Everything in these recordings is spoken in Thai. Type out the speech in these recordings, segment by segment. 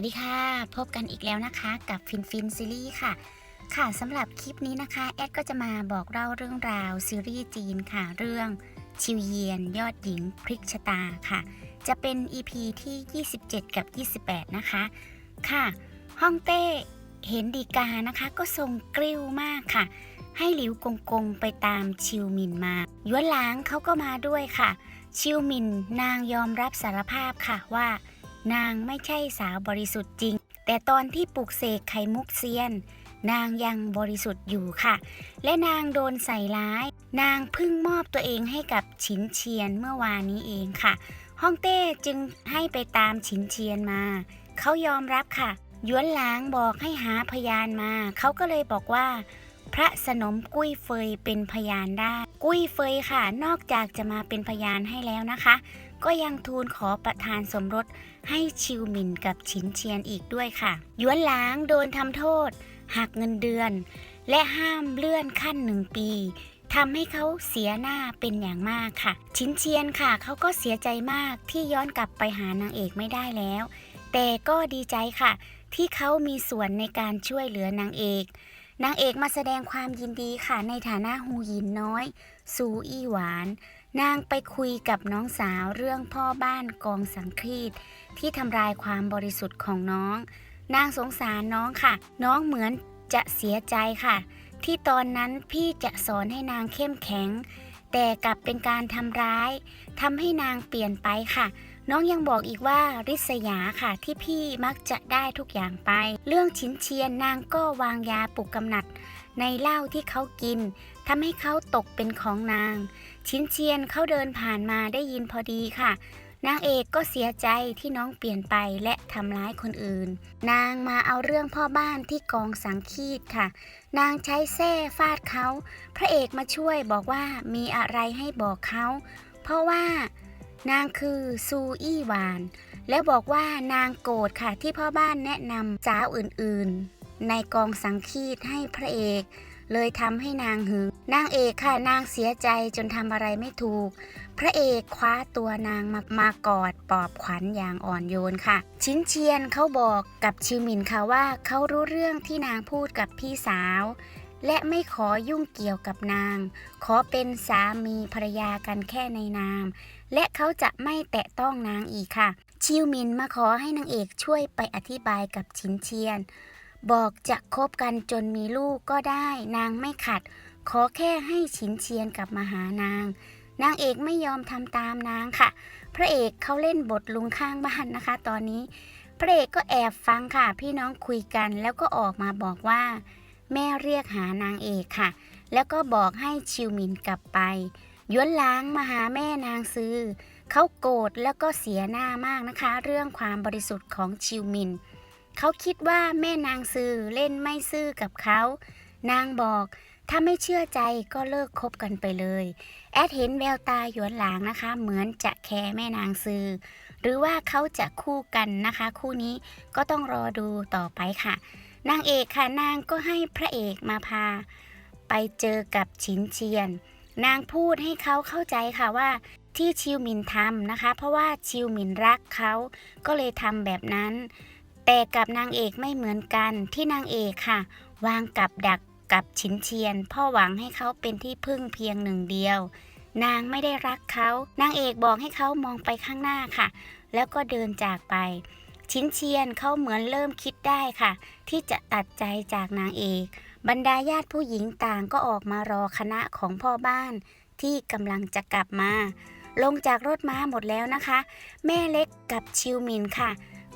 วัสดีค่ะ พบกันอีกแล้วนะคะกับฟินฟินซีรีส์ค่ะ ค่ะสำหรับคลิปนี้นะคะ แอดก็จะมาบอกเล่าเรื่องราวซีรีส์จีนค่ะ เรื่องชิวเยียนยอดหญิงพริกชะตาค่ะ จะเป็น EP ที่ 27 กับ 28 นะคะ ค่ะฮ่องเต้เห็นดีกานะคะ ก็ทรงกริ้วมากค่ะ ให้หลิวกงกงไปตามชิวมินมาย้วนหลางเขาก็มาด้วยค่ะ ชิวมินนางยอมรับสารภาพค่ะว่า นางไม่ใช่สาวบริสุทธิ์จริง แต่ตอนที่ปลุกเสกไข่มุกเซียน นางยังบริสุทธิ์อยู่ค่ะ และนางโดนใส่ร้าย นางเพิ่งมอบตัวเองให้กับฉินเชียนเมื่อวานนี้เองค่ะฮ่องเต้จึงให้ไปตามฉินเชียนมา เขายอมรับค่ะหยวนหลางบอกให้หาพยานมา เขาก็เลยบอกว่า พระสนมกุ้ยเฟยเป็นพยานได้ กุ้ยเฟยค่ะ นอกจากจะมาเป็นพยานให้แล้วนะคะ ก็ยังทูลขอประทานสมรสให้ชิวหมินกับฉินเชียนอีกด้วยค่ะหยวนหลางโดนทำโทษ หักเงินเดือน และห้ามเลื่อนขั้นหนึ่งปีทำให้เขาเสียหน้าเป็นอย่างมากค่ะ ชินเชียนค่ะ เขาก็เสียใจมากที่ย้อนกลับไปหานางเอกไม่ได้แล้ว แต่ก็ดีใจค่ะ ที่เขามีส่วนในการช่วยเหลือนางเอก นางเอกมาแสดงความยินดีค่ะในฐานะฮูยินน้อย ซูอี้หวาน นางไปคุยกับน้องสาวเรื่องพ่อบ้านกองสังครีตที่ทำลายความบริสุทธิ์ของน้อง นางสงสารน้องค่ะ น้องเหมือนจะเสียใจค่ะ ที่ตอนนั้นพี่จะสอนให้นางเข้มแข็ง แต่กลับเป็นการทำร้ายทำให้นางเปลี่ยนไปค่ะ น้องยังบอกอีกว่าริษยาค่ะที่พี่มักจะได้ทุกอย่างไป เรื่องชินเชียนนางก็วางยาปลุกกำหนัด ในเหล้าที่เขากินทำให้เขาตกเป็นของนาง ชินเชียนเขาเดินผ่านมาได้ยินพอดีค่ะนางเอกก็เสียใจที่น้องเปลี่ยนไปและทำร้ายคนอื่น นางมาเอาเรื่องพ่อบ้านที่กองสังคีตค่ะ นางใช้แส้ฟาดเขา พระเอกมาช่วยบอกว่ามีอะไรให้บอกเขา เพราะว่า นางคือซูอี้หวาน แล้วบอกว่านางโกรธค่ะที่พ่อบ้านแนะนำสาวอื่นๆ ในกองสังคีตให้พระเอก เลยทำให้นางหึง นางเอกค่ะนางเสียใจจนทำอะไรไม่ถูก พระเอกคว้าตัวนางมามากอดปลอบขวัญอย่างอ่อนโยนค่ะ ชินเชียนเขาบอกกับชิวหมินค่ะว่าเขารู้เรื่องที่นางพูดกับพี่สาว และไม่ขอยุ่งเกี่ยวกับนาง ขอเป็นสามีภรรยากันแค่ในนาม และเขาจะไม่แตะต้องนางอีกค่ะ ชิวมินมาขอให้นางเอกช่วยไปอธิบายกับชินเชียน บอกจะคบกันจนมีลูกก็ได้ นางไม่ขัด ขอแค่ให้ฉินเชียนกลับมาหานาง นางเอกไม่ยอมทำตามนางค่ะ พระเอกเขาเล่นบทลุงข้างบ้านนะคะ ตอนนี้ พระเอกก็แอบฟังค่ะ พี่น้องคุยกันแล้วก็ออกมาบอกว่า แม่เรียกหานางเอกค่ะ แล้วก็บอกให้ชิวมินกลับไปย้วนล้างมาหาแม่นางซื้อเขาโกรธแล้วก็เสียหน้ามากนะคะ เรื่องความบริสุทธิ์ของชิวมิน เขาคิดว่าแม่นางซือเล่นไม่ซื่อกับเขา นางบอกถ้าไม่เชื่อใจก็เลิกคบกันไปเลย แอดเห็นแววตาหยวนหลางนะคะ เหมือนจะแคร์แม่นางซือ หรือว่าเขาจะคู่กันนะคะ คู่นี้ก็ต้องรอดูต่อไปค่ะ นางเอกค่ะนางก็ให้พระเอกมาพา ไปเจอกับฉินเชียน นางพูดให้เขาเข้าใจค่ะว่าที่ชิวหมินทำนะคะ เพราะว่าชิวหมินรักเขาก็เลยทำแบบนั้น แต่กับนางเอกไม่เหมือนกันที่นางเอกค่ะ วางกับดักกับฉินเชียนพ่อหวังให้เขาเป็นที่พึ่งเพียงหนึ่งเดียว นางไม่ได้รักเขานางเอกบอกให้เขามองไปข้างหน้าค่ะ แล้วก็เดินจากไป ชินเชียนเขาเหมือนเริ่มคิดได้ค่ะ ที่จะตัดใจจากนางเอก บรรดาญาติผู้หญิงต่างก็ออกมารอคณะของพ่อบ้าน ที่กำลังจะกลับมา ลงจากรถม้าหมดแล้วนะคะ แม่เล็กกับชิวมินค่ะ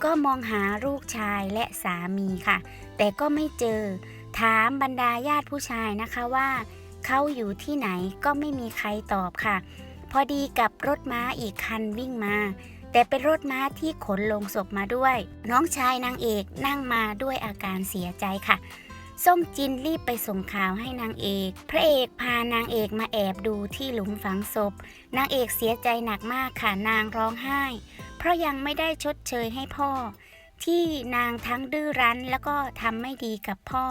ก็มองหาลูกชายและสามีค่ะ แต่ก็ไม่เจอ ถามบรรดาญาติผู้ชายนะคะว่าเขาอยู่ที่ไหนก็ไม่มีใครตอบค่ะ พอดีกับรถม้าอีกคันวิ่งมา แต่เป็นรถม้าที่ขนลงศพมาด้วย น้องชายนางเอกนั่งมาด้วยอาการเสียใจค่ะ ส้มจินรีบไปส่งข่าวให้นางเอก พระเอกพานางเอกมาแอบดูที่หลุมฝังศพ นางเอกเสียใจหนักมากค่ะนางร้องไห้ เพราะยังไม่ได้ชดเชยให้พ่อ ที่นางทั้งดื้อรั้นแล้วก็ทำไม่ดีกับพ่อ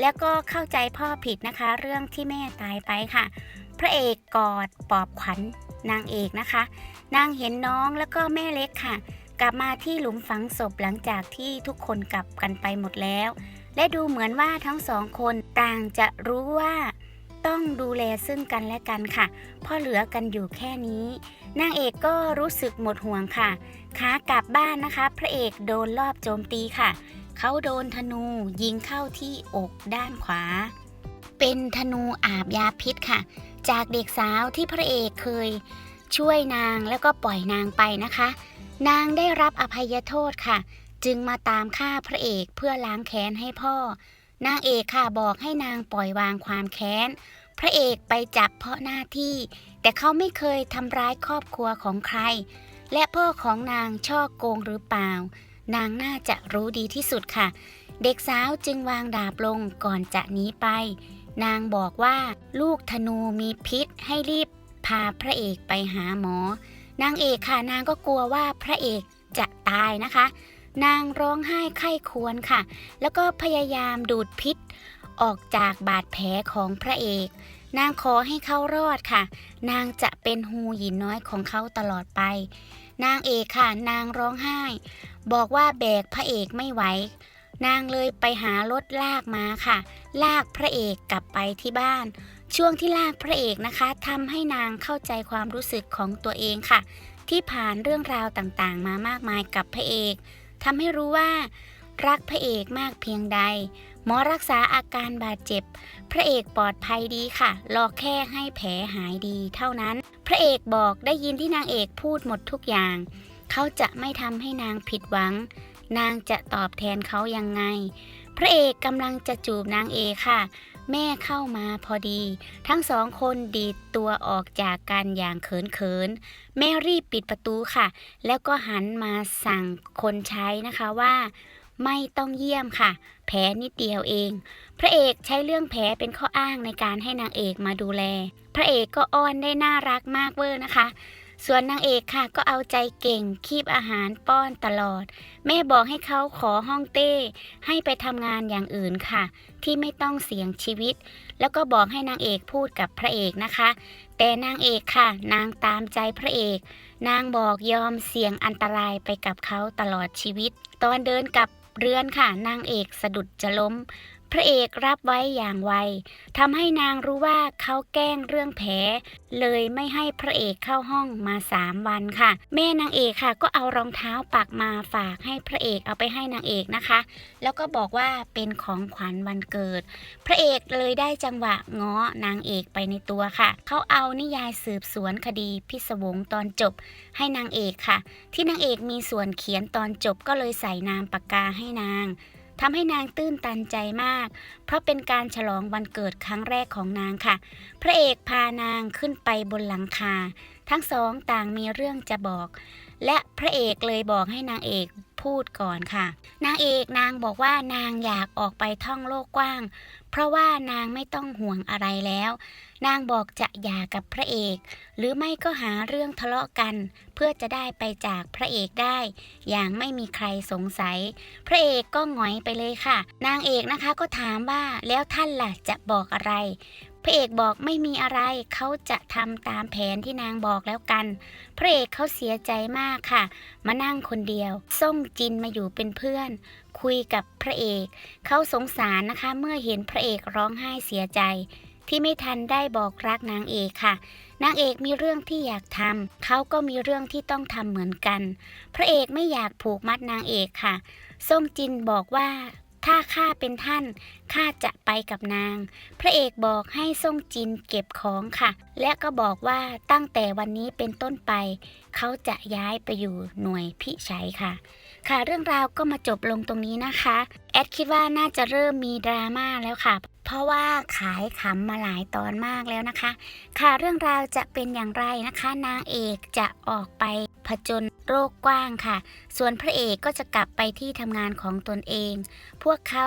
แล้วก็เข้าใจพ่อผิดนะคะ เรื่องที่แม่ตายไปค่ะ พระเอกกอดปอบขวัญนางเอกนะคะ นางเห็นน้องแล้วก็แม่เล็กค่ะ กลับมาที่หลุมฝังศพหลังจากที่ทุกคนกลับกันไปหมดแล้ว และดูเหมือนว่าทั้งสองคนต่างจะรู้ว่า ต้องดูแลซึ่งกันและกันค่ะเพราะเหลือกันอยู่แค่นี้ นางเอกก็รู้สึกหมดห่วงค่ะขากลับบ้านนะคะ พระเอกโดนรอบโจมตีค่ะ เขาโดนธนูยิงเข้าที่อกด้านขวา เป็นธนูอาบยาพิษค่ะ จากเด็กสาวที่พระเอกเคยช่วยนางแล้วก็ปล่อยนางไปนะคะ นางได้รับอภัยโทษค่ะ จึงมาตามฆ่าพระเอกเพื่อล้างแค้นให้พ่อ นางเอกค่ะบอกให้นางปล่อยวางความแค้น พระเอกไปจับเพราะหน้าที่ แต่เขาไม่เคยทำร้ายครอบครัวของใคร และพ่อของนางช่อโกงหรือเปล่า นางน่าจะรู้ดีที่สุดค่ะ เด็กสาวจึงวางดาบลงก่อนจะหนีไป นางบอกว่าลูกธนูมีพิษให้รีบพาพระเอกไปหาหมอ นางเอกค่ะนางก็กลัวว่าพระเอกจะตายนะคะ นางร้องไห้ไข้ควรค่ะ แล้วก็พยายามดูดพิษ ออกจากบาดแผลของพระเอก นางขอให้เขารอดค่ะ นางจะเป็นฮูหยินน้อยของเขาตลอดไป นางเอกค่ะ นางร้องไห้ บอกว่าแบกพระเอกไม่ไหว นางเลยไปหารถลากมาค่ะ ลากพระเอกกลับไปที่บ้านช่วงที่ลากพระเอกนะคะทำให้นางเข้าใจความรู้สึกของตัวเองค่ะ ที่ผ่านเรื่องราวต่างๆ มามากมายกับพระเอก ทำให้รู้ว่ารักพระเอกมากเพียงใด หมอรักษาอาการบาดเจ็บ พระเอกปลอดภัยดีค่ะ รอแค่ให้แผลหายดีเท่านั้น พระเอกบอกได้ยินที่นางเอกพูดหมดทุกอย่าง เขาจะไม่ทำให้นางผิดหวัง นางจะตอบแทนเขายังไง พระเอกกำลังจะจูบนางเอกค่ะ แม่เข้ามาพอดี ทั้งสองคนดีดตัวออกจากกันอย่างเขินๆ แม่รีบปิดประตูค่ะ แล้วก็หันมาสั่งคนใช้นะคะว่า ไม่ต้องเยี่ยมค่ะ แผลนิดเดียวเอง พระเอกใช้เรื่องแผลเป็นข้ออ้างในการให้นางเอกมาดูแล พระเอกก็อ้อนได้น่ารักมากเวอร์นะคะ ส่วนนางเอกค่ะก็เอาใจเก่งคีบอาหารป้อนตลอด แม่บอกให้เขาขอห้องเต้ ให้ไปทำงานอย่างอื่นค่ะ ที่ไม่ต้องเสี่ยงชีวิต แล้วก็บอกให้นางเอกพูดกับพระเอกนะคะ แต่นางเอกค่ะ นางตามใจพระเอก นางบอกยอมเสี่ยงอันตรายไปกับเขาตลอดชีวิต ตอนเดินกลับเรือนค่ะนางเอกสะดุดจะล้ม พระเอกรับไว้อย่างไวทำให้นางรู้ว่าเขาแกล้งเรื่องแผล เลยไม่ให้พระเอกเข้าห้องมาสามวันค่ะ แม่นางเอกค่ะก็เอารองเท้าปักมาฝากให้พระเอกเอาไปให้นางเอกนะคะ แล้วก็บอกว่าเป็นของขวัญวันเกิด พระเอกเลยได้จังหวะง้อนางเอกไปในตัวค่ะ เขาเอานิยายสืบสวนคดีพิศวงตอนจบ ให้นางเอกค่ะ ที่นางเอกมีส่วนเขียนตอนจบก็เลยใส่นามปากกาให้นาง ทำให้นางตื้นตันใจมาก เพราะเป็นการฉลองวันเกิดครั้งแรกของนางค่ะ พระเอกพานางขึ้นไปบนหลังคา ทั้งสองต่างมีเรื่องจะบอก และพระเอกเลยบอกให้นางเอก พูดก่อนค่ะ นางเอกนางบอกว่านางอยากออกไปท่องโลกกว้าง เพราะว่านางไม่ต้องห่วงอะไรแล้ว นางบอกจะหย่ากับพระเอก หรือไม่ก็หาเรื่องทะเลาะกัน เพื่อจะได้ไปจากพระเอกได้ อย่างไม่มีใครสงสัย พระเอกก็หงอยไปเลยค่ะ นางเอกนะคะก็ถามว่าแล้วท่านล่ะจะบอกอะไร พระเอกบอกไม่มีอะไรเขาจะทำตามแผนที่นางบอกแล้วกัน พระเอกเขาเสียใจมากค่ะ มานั่งคนเดียวส่งจินมาอยู่เป็นเพื่อน คุยกับพระเอกเขาสงสารนะคะ เมื่อเห็นพระเอกร้องไห้เสียใจที่ไม่ทันได้บอกรักนางเอกค่ะ นางเอกมีเรื่องที่อยากทำเขาก็มีเรื่องที่ต้องทำเหมือนกัน พระเอกไม่อยากผูกมัดนางเอกค่ะ ส้มจินบอกว่า ถ้าข้าเป็นท่านข้าจะไปกับนาง พระเอกบอกให้ส่งจินเก็บของค่ะ และก็บอกว่าตั้งแต่วันนี้เป็นต้นไป เขาจะย้ายไปอยู่หน่วยพิชัยค่ะ ค่ะเรื่องราวก็มาจบลงตรงนี้นะคะ แอดคิดว่าน่าจะเริ่มมีดราม่าแล้วค่ะ เพราะว่าขายขำมาหลายตอนมากแล้วนะคะ ค่ะเรื่องราวจะเป็นอย่างไรนะคะ นางเอกจะออกไป ผจญโรคกว้างค่ะ ส่วนพระเอกก็จะกลับไปที่ทำงานของตนเอง พวกเขา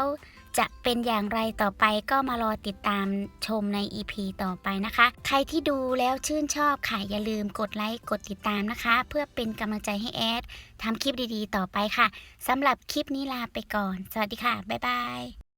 จะเป็นอย่างไรต่อไปก็มารอติดตามชมใน EP ต่อไปนะคะ ใครที่ดูแล้วชื่นชอบค่ะ อย่าลืมกดไลค์กดติดตามนะคะ เพื่อเป็นกำลังใจให้แอดทำคลิปดีๆ ต่อไปค่ะสำหรับคลิปนี้ลาไปก่อน สวัสดีค่ะ บ๊ายบาย